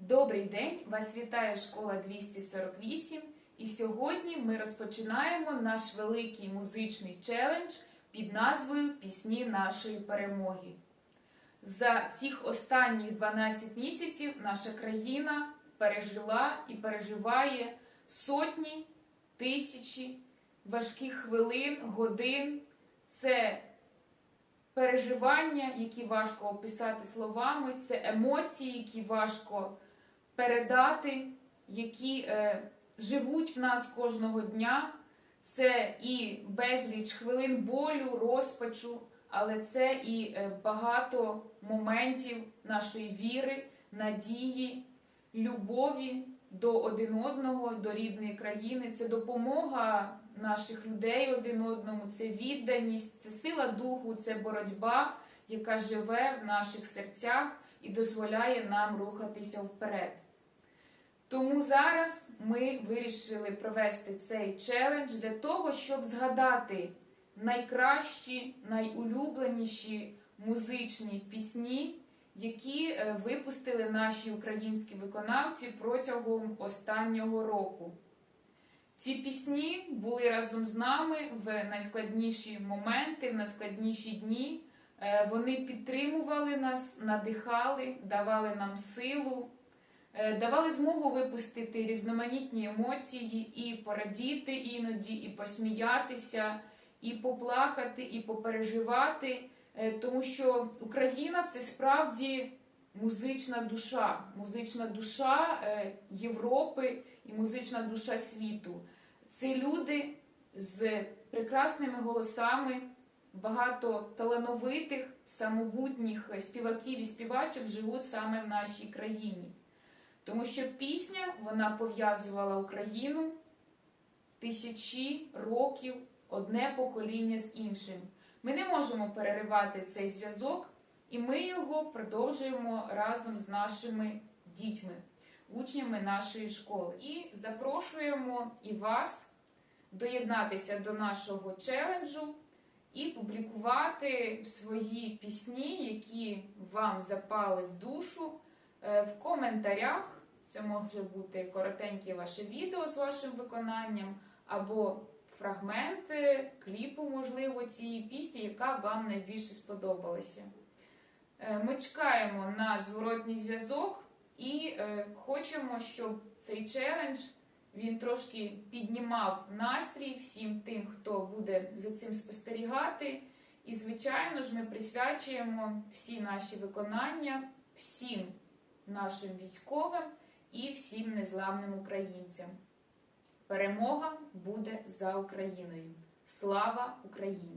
Добрий день! Вас вітає школа 248. І сьогодні ми розпочинаємо наш великий музичний челендж під назвою Пісні нашої перемоги. За цих останніх 12 місяців наша країна пережила і переживає сотні тисячі важких хвилин, годин. Це переживання, які важко описати словами, це емоції, які важко передати, які е, живуть в нас кожного дня. Це і безліч хвилин болю, розпачу, але це і е, багато моментів нашої віри, надії, любові до один одного, до рідної країни. Це допомога наших людей один одному, це відданість, це сила духу, це боротьба, яка живе в наших серцях і дозволяє нам рухатися вперед. Тому зараз ми вирішили провести цей челендж для того, щоб згадати найкращі, найулюбленіші музичні пісні, які е, випустили наші українські виконавці протягом останнього року. Ці пісні були разом з нами в найскладніші моменти, в найскладніші дні. Е, Вони підтримували нас, надихали, давали нам силу, давали змогу випустити різноманітні емоції, і порадіти іноді, і посміятися, і поплакати, і попереживати. Е, Тому що Україна це справді музична душа, музична душа е, Європи і музична душа світу. Це люди з прекрасними голосами, багато талановитих, самобутніх співаків і співачок живуть саме в нашій країні. Тому що пісня вона пов'язувала Україну тисячі років, одне покоління з іншим. Ми не можемо переривати цей зв'язок, і ми його продовжуємо разом з нашими дітьми, учнями нашої школи. І запрошуємо і вас доєднатися до нашого челенджу і публікувати свої пісні, які вам запали в душу, е, в коментарях. Це може бути коротеньке ваше відео з вашим виконанням, або фрагменти кліпу, можливо, цієї пісні, яка вам найбільше сподобалася. Е, Ми чекаємо на зворотній зв'язок і е, хочемо, щоб цей челендж він трошки піднімав настрій всім тим, хто буде за цим спостерігати. І, звичайно ж, ми присвячуємо всі наші виконання всім нашим військовим і всім незламним українцям. Перемога буде за Україною. Слава Україні!